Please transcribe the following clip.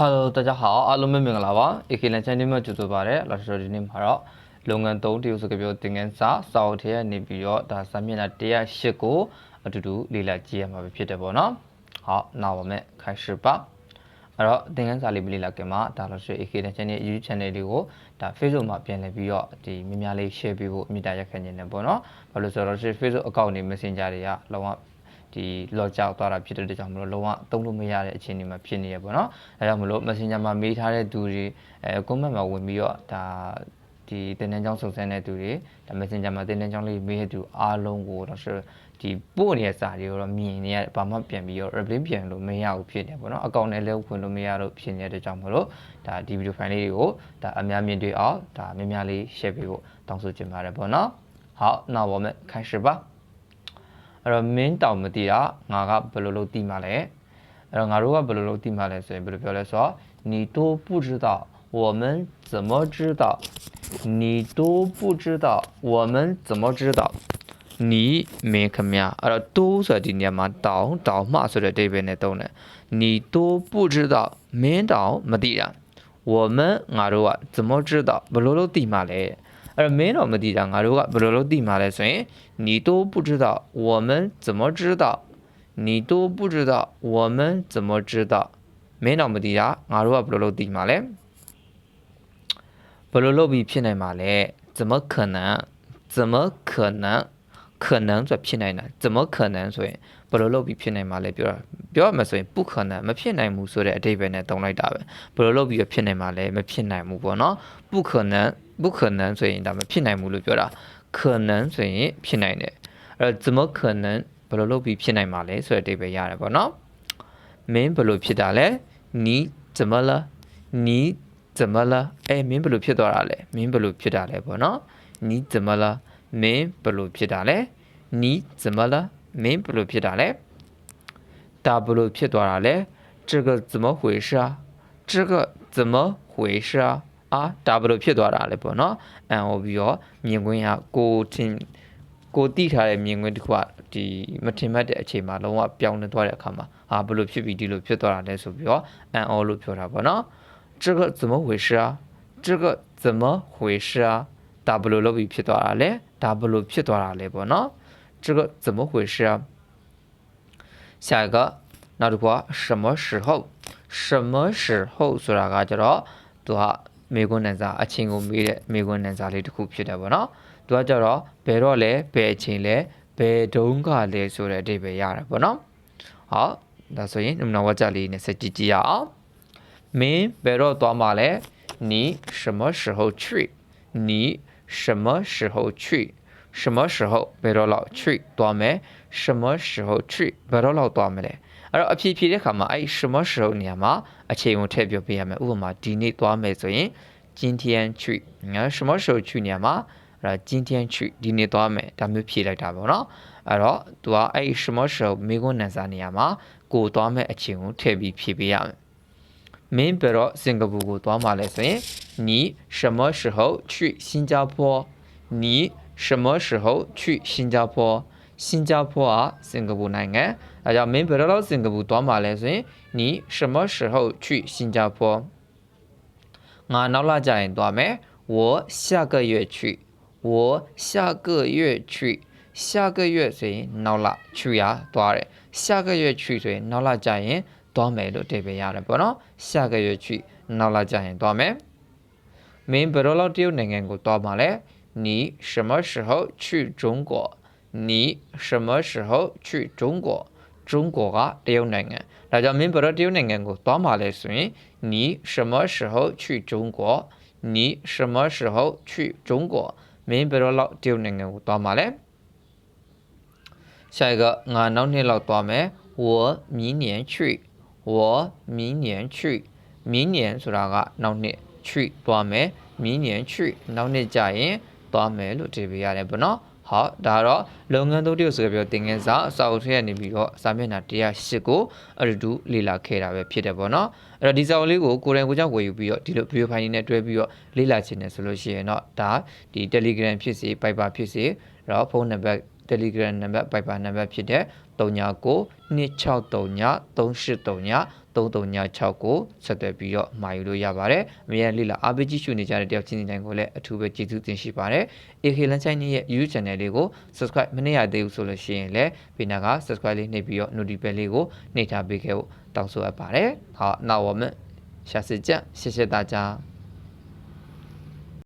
Hello 大家好အားလုံးပဲမင်္ဂလာပါ AK Lan Channel မှာကြိုဆိုပါရစေလာဆိုဒီနေ့မှာတော့လုပ်ငန်း3တရုပ်စကားပြောသင်ခန်းစာစာအုပ်ထဲကနေပြီးတော့ဒါစာမျက်နှာ108ကိုအတူတူလေ့လာကြည့်ရမှာပဲဖြစ်တယ်ပေါ့နော်好那我们开始吧အဲ့တော့သင်ခန်းစာလေးပြလေ့လာခင်မှာဒါလို့ဆို AK Lan Channel YouTube Channel လေးကိုဒါ Facebook မှာပြန်လည်ပြီးတော့ဒီများများလေး share ပေးဖို့အမြင့်တာရက်ခံနေတယ်ပေါ့နော်ဘာလို့ဆိုတော့ Facebook account တွေ Messenger တွေကလုံးဝ ဒီလော့ကြောက်သွားတာဖြစ်တဲ့အတွက်ကြောင့်မလို့လုံးဝသုံးလို့မရတဲ့အခြေအနေမှာဖြစ်နေရပေါ့နော်။အဲကြောင့်မလို့ Messenger မှာမေးထားတဲ့သူတွေအဲ comment မှာဝင်ပြီးတော့ဒါဒီတင်တန်းကြောင်းစုံစမ်းတဲ့သူတွေဒါ Messenger မှာတင်တန်းကြောင်းလေးမေးတဲ့သူအားလုံးကိုတော့ဆိုဒီပို့နေတဲ့စာတွေကိုတော့မြင်နေရဘာမှပြန်ပြီးတော့ reply ပြန်လို့မရဘူးဖြစ်နေပေါ့နော်။အကောင့်နဲ့လည်းဝင်လို့မရတော့ဖြစ်နေတဲ့အတွက်ကြောင့်မလို့ဒါဒီ video file လေးတွေကိုဒါအများမြင်တွေ့အောင်ဒါများများလေး share ပေးဖို့တောင်းဆိုချင်ပါတယ်ပေါ့နော်။好，那我们开始吧。 အဲ့တော့မင်းတောင်မသိတာငါကဘယ်လိုလုပ်သိမှာလဲအဲ့တော့ငါတို့ကဘယ်လိုလုပ်သိမှာလဲဆိုရင်ဘယ်လိုပြောလဲဆိုတော့你都不知道我们怎么知道你都不知道我们怎么知道你မင်းခမအဲ့တော့တိုးဆိုတဲ့ဒီနေရာမှာတောင်တောင်မှဆိုတဲ့အဓိပ္ပာယ်နဲ့သုံးတယ်你都不知道မင်းတောင်မသိတာ我们ငါတို့က怎么知道ဘယ်လိုလုပ်သိမှာလဲ အဲ့တော့မင်းတော့မသိတာငါတို့ကဘယ်လိုလုပ်သိမှာလဲဆိုရင်你都不知道我们怎么知道你都不知道我们怎么知道မင်းတော့မသိတာငါတို့ကဘယ်လိုလုပ်သိမှာလဲဘယ်လိုလုပ်ပြီးဖြစ်နိုင်မှာလဲ怎么可能怎么可能 可能ဆိုဖြစ်နိုင်တာ怎么可能ဆိုရင်ဘယ်လိုလုပ်ပြီးဖြစ်နိုင်မှာလဲပြောတာပြောရမှာဆိုရင်不可能မဖြစ်နိုင်ဘူးဆိုတဲ့အဓိပ္ပာယ်နဲ့တုံးလိုက်တာပဲဘယ်လိုလုပ်ပြီးဖြစ်နိုင်မှာလဲမဖြစ်နိုင်ဘူးပေါ့နော်不可能不可能ဆိုရင်ဒါမဖြစ်နိုင်ဘူးလို့ပြောတာ可能ဆိုရင်ဖြစ်နိုင်တယ်အဲ့တော့怎么可能ဘယ်လိုလုပ်ပြီးဖြစ်နိုင်မှာလဲဆိုတဲ့အဓိပ္ပာယ်ရတယ်ပေါ့နော်မင်းဘယ်လိုဖြစ်တာလဲ你怎么了你怎么了အဲမင်းဘယ်လိုဖြစ်သွားတာလဲမင်းဘယ်လိုဖြစ်တာလဲပေါ့နော်你怎么了 မင်းဘယ်လိုဖြစ်တာလဲ你怎么了မင်းဘယ်လိုဖြစ်တာလဲဒါဘယ်လိုဖြစ်သွားတာလဲ这个怎么回事啊这个怎么回事啊အာဒါဘယ်လိုဖြစ်သွားတာလဲပေါ့နော်အန်ဟောပြီးတော့မြင်ကွင်းကကိုထင်ကိုတိထားတဲ့မြင်ကွင်းတစ်ခုကဒီမထင်မှတ်တဲ့အချိန်မှာလုံးဝပြောင်းလဲသွားတဲ့အခါမှာဟာဘယ်လိုဖြစ်ပြီးဒီလိုဖြစ်သွားတာလဲဆိုပြီးတော့အန်အောလို့ပြောတာပေါ့နော်这个怎么回事啊这个怎么回事啊 ဒါဘယ်လိုလုပ်ပြီးဖြစ်သွားတာလဲဒါဘယ်လိုဖြစ်သွားတာလဲပေါ့နော်这个怎么回事啊下一个နောက်တစ်ခုက什么时候什么时候ဆိုတာကကြတော့သူကမေကွန်းနန်စာအချင်းကိုမေးတဲ့မေကွန်းနန်စာလေးတစ်ခုဖြစ်တယ်ပေါ့နော်သူကကြတော့ဘယ်တော့လဲဘယ်အချိန်လဲဘယ်တုန်းကလဲဆိုတဲ့အဓိပ္ပာယ်ရတယ်ပေါ့နော်ဟောဒါဆိုရင်နမနာဝကြလေးနဲ့ဆက်ကြည့်ကြည့်ရအောင်မင်းဘယ်တော့သွားမှာလဲ你什么时候去你 什么时候去什么时候ဘယ်တော့လောက်去သွားမယ်什么时候去ဘယ်တော့လောက်သွားမလဲအဲ့တော့အဖြေဖြေတဲ့ခါမှာအဲ့什么时候နေရာမှာအချိန်ကိုထည့်ပြောပေးရမယ်ဥပမာဒီနေ့သွားမယ်ဆိုရင်今天去ငါ什么时候去နေရာမှာအဲ့တော့今天去ဒီနေ့သွားမယ်ဒါမျိုးဖြေလိုက်တာပေါ့နော်အဲ့တော့သူကအဲ့什么时候မိကုန်းနန်စာနေရာမှာကိုသွားမယ်အချိန်ကိုထည့်ပြီးဖြေပေးရမယ်မင်းဘယ်တော့စင်ကာပူကိုသွားမှာလဲဆိုရင် 你什么时候去新加坡你什么时候去新加坡新加坡ကစင်ကာပူနိုင်ငံအဲကြောင့်မင်းဘယ်တော့လောက်စင်ကာပူသွားမှာလဲဆိုရင်你什么时候去新加坡ငါနောက်လာကြရင်သွားမယ်我下个月去我下个月去下个月ဆိုရင်နောက်လာ去ရသွားတယ်下个月去ဆိုရင်နောက်လာကြရင်သွားမယ်လို့တည်ပေးရတယ်ပေါ့နော်下个月去နောက်လာကြရင်သွားမယ် မင်းဘယ်တော့လောက်တရုတ်နိုင်ငံကိုသွားမှာလဲ你什么时候去中国你什么时候去中国中国ကတရုတ်နိုင်ငံဒါကြောင့်မင်းဘယ်တော့တရုတ်နိုင်ငံကိုသွားမှာလဲဆိုရင်你什么时候去中国你什么时候去中国မင်းဘယ်တော့လောက်တရုတ်နိုင်ငံကိုသွားမှာလဲ下一个ငါနောက်နှစ်လောက်သွားမယ်我明年去我明年去明年ဆိုတာကနောက်နှစ် treat သွားမယ် minion treat နောက်နေ့ကျရင်သွားမယ်လို့ဒီပြရတယ်ပေါ့နော်ဟုတ်ဒါတော့လုပ်ငန်းသုံးတရုတ်ဆိုပြီးတော့သင်ခန်းစာအစာအုပ်ထဲကနေပြီးတော့စာမျက်နှာ108ကိုအရတူလေ့လာခဲ့တာပဲဖြစ်တယ်ပေါ့နော်အဲ့တော့ဒီစာအုပ်လေးကိုကိုယ်တိုင်ကိုကြောင့်ဝယ်ယူပြီးတော့ဒီလို video file နဲ့တွဲပြီးတော့လေ့လာခြင်းနဲ့ဆိုလို့ရှိရင်တော့ဒါဒီ Telegram ဖြစ်စေ Viber ဖြစ်စေတော့ဖုန်းနံပါတ် Telegram နံပါတ် Viber နံပါတ်ဖြစ်တဲ့3992639383 3396ကိုဆက်သွယ်ပြီးတော့မှာယူလို့ရပါတယ်။အမြဲလိလာ RPG ရှုနေကြတဲ့တယောက်ချင်းစီတိုင်းကိုလည်းအထူးပဲကျေးဇူးတင်ရှိပါတယ်။ AK လမ်းချိုင်းရဲ့ YouTube channel လေးကို subscribe မနေရသေးဘူးဆိုလို့ရှိရင်လည်းဘေးနားက subscribe လေးနှိပ်ပြီးတော့ notification လေးကိုနှိပ်ထားပေးခဲ့ဖို့တောင်းဆိုအပ်ပါတယ်။ဟောနောက်ဝမရှာစစ်ချက်ရှစ်ရှစ်သားကြား